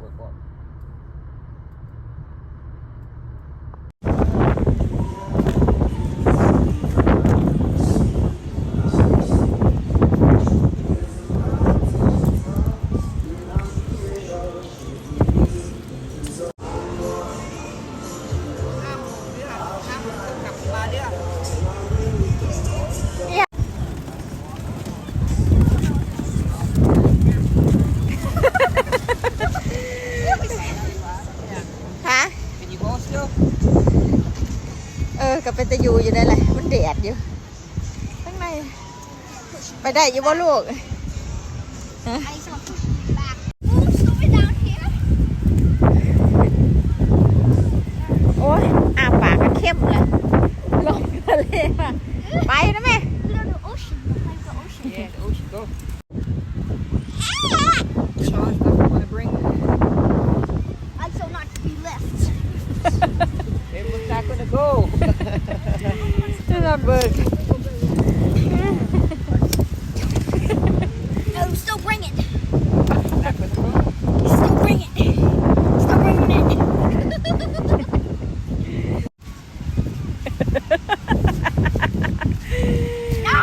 ไก่ ไปได้อยู่บ่ลูก I just want to push it back. Oh, stupid down here. โอ้ยอาปากก็เข้มเลยลงทะเลมาไปนะแม่ Look at the ocean. Behind the ocean. Yeah, the ocean go. Charge that want to bring. I shall not be left. It was not gonna go. จะนอนเบิก No, still bring it. Not gonna go. Still bring it. Still bringing it. no!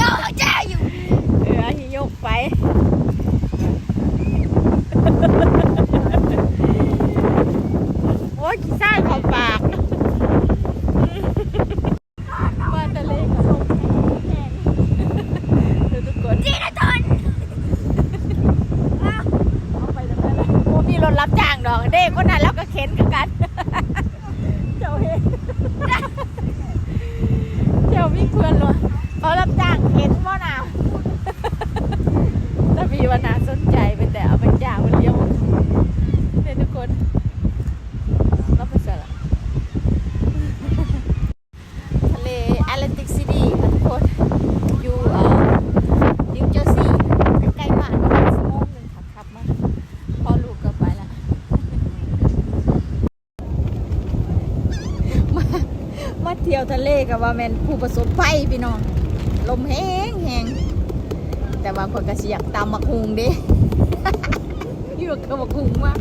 No, how dare you! เออให้ยกไป โอ้ยขี้ซ่าเข้าปากมาทะเลกับลมแห้งๆดูทุกคน Dinaton! เอาไปแล้วกันโอ้มีรถรับจ้างดอกเด้คนนั้นแล้วก็ เห็นกันกัน เจ้าเห็นเจ้ามีเพื่อนเหรอเขารับจ้างเข็นว่าหนาว ถ้ามีวันนาสนใจไปแต่เอาไปจ้างมาเลี้ยงเนี่ยทุกคนรับไปสละทะเลแอตแลนติกซิตี้ค่ะทุกคน อยู่เอ่อนิวเจอร์ซีย์ใกล้ๆบ้านประมาณชั่วโมงหนึ่งขับขับมาพอลูกก็ไปละ มามาเที่ยวทะเล กับว่าแมนผู้ประสบภัยพี่น้องลมแห้งแห้งแต่ว่าคนก็สิอยกตามมาคุงเด้อยู่กับมาคุงมาก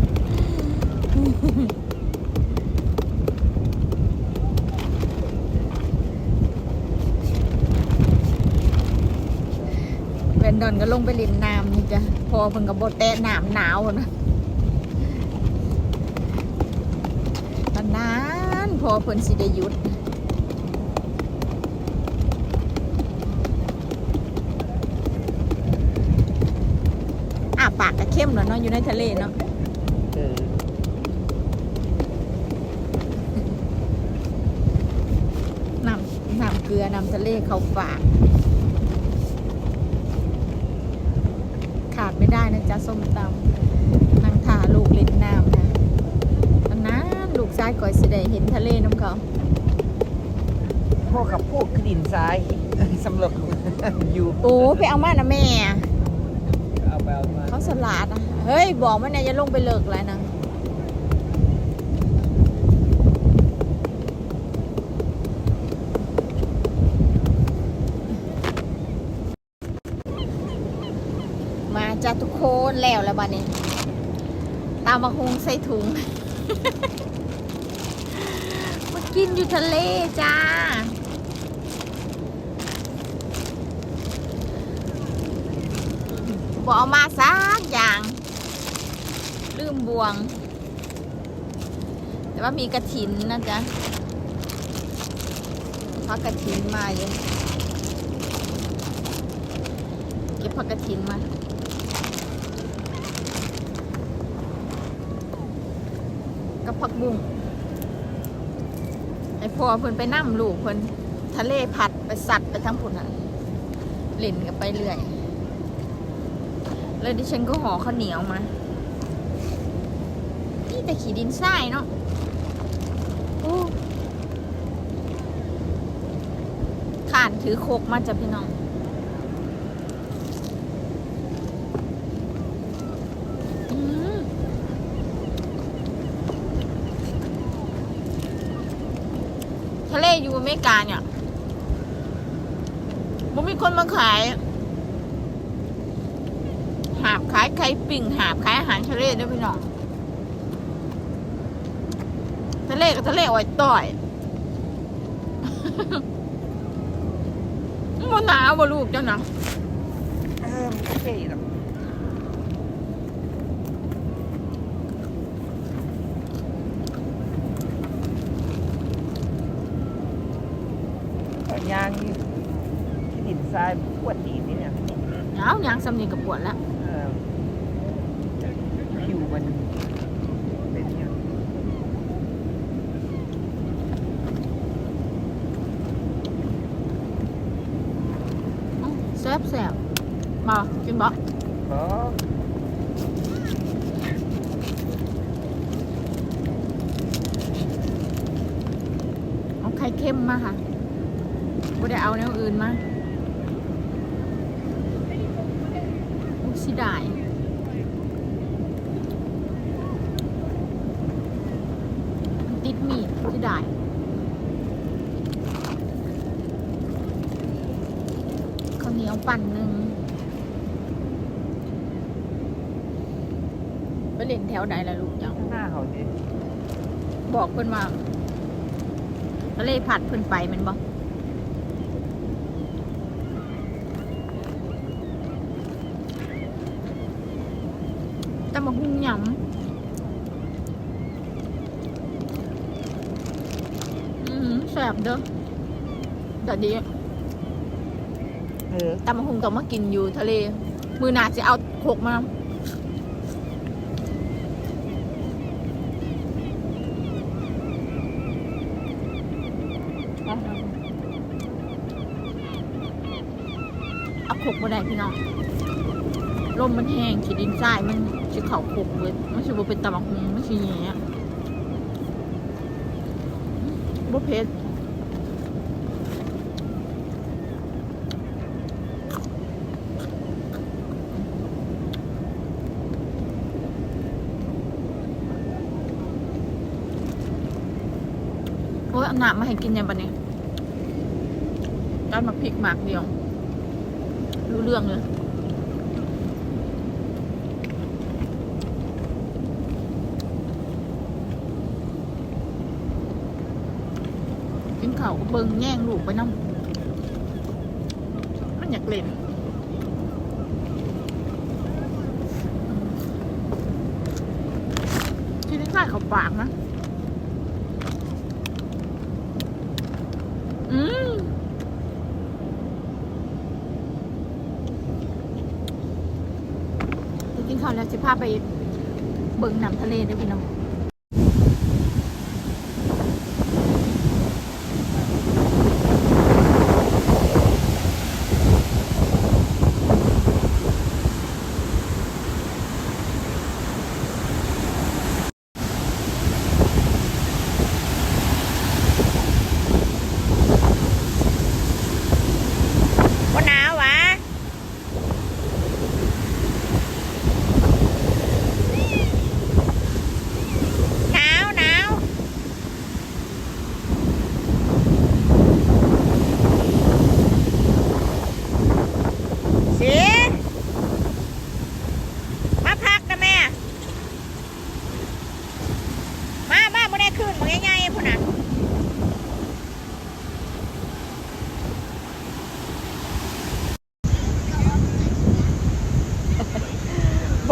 เวนดอนก็ลงไปลินน้ำนี่จ้ะพอเพิ่นก็บ่แตะน้ำหนาวนะนานพอเพิ่นสิได้หยุด ปากก็เข้มเนาะเนาะอยู่ในทะเลเนาะ Uh, น้ำน้ำเกลือน้ำทะเลเขาฝาก ขาดไม่ได้นะจ๊ะส้มตำนางทาลูกเล่นน้ำนะอันนั้นลูกชายก่อยสิได้เห็นทะเลน้ำเขาพวกกับพวกคือดินทรายสำหรับอยู่ โอ้ไปเอามานะแม่ เขาสลัดนะเฮ้ย บอกมันนะอย่าลงไปเลิกแล้วนะมาจ้าทุกคนแล้วแล้วบ้านนี้ ตามมาคงใส่ถุง มากินอยู่ทะเลจ้า บเอามาสักอย่าง ลืมบวง แต่ว่ามีกระถินนะจ๊ะพักกระถินมาเยอะเก็บผักกระถินมากับผักบุ้งไอพ่อเพิ่นไปนั่มลูกเพิ่นทะเลผัดไปสัตว์ไปทั้งผุนอะเล่นกันไปเรื่อย เลยดิฉันก็ห่อข้าวเหนียวมา นี่แต่ขี่ดินทรายเนาะโอ้ขานถือโคกมาจ้ะพี่น้องอืมทะเลอยู่อเมริกาเนี่ยมันมีคนมาขาย ขายไข่ปิ่งหาบขายอาหารทะเลด้วยพี่น้องทะเลกับทะเลอ่อยต่อยมันหนาวบ่ลูกเจ้าหนังเออมันโอเคหรอกแต่ยางนี่ที่ดินทรายปวดดีนี่เนี่ยหนาวยางสำนีกับปวดแล้วเออผิวมันเป็นอย่าง อื้อแซ่ บแซ่บมากินบ่ก็เอาไข่เค็มมาค่ะบ่ได้เอาแนวอื่นมาโอ้สิได้มันติดมีดสิได้ข้าว เหนียวปั่นหนึ่งไปเล่นแถวไหนล่ะลูกเจ้าข้างหน้าเขาดิบอกเพิ่นว่าทะเลผัดเพิ่นไปแมันบ่ตำบักหุ่งหยำอืมแซ่บเด้อแต่ดีเออตำบักหุ่งต้องมากินอยู่ทะเล มือหนาจะเอาโขกมาเอาขกมาได้พี่น้องลมมันแห้งขีดินทรายมันชิเขาขกเลยไมันชิบเป็นตะบักหงมันชิอย่างเงี้ยบ่เผ็ด เอาหนามาให้กินยังปะเนี่ยการมาพริกหมากเดียว รู้เรื่องเลยกินข้าวก็เบิ่งแย่งลูกไปน้ำมันอยากเล่นที่นี่ข้าเขาปากนะ อืม ไปกินข้าวแล้วจะ พาไปเบิ่งน้ำทะเลด้วยพี่น้อง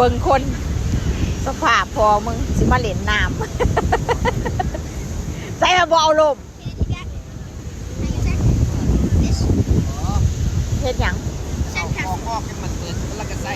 เบิ่งคน สภาพพอมึง สิมาเล่นน้ำ ใส่มาบเอาลมเฮ็ดหยัง ออกออกออกให้มันเปิดแล้วก็ใส่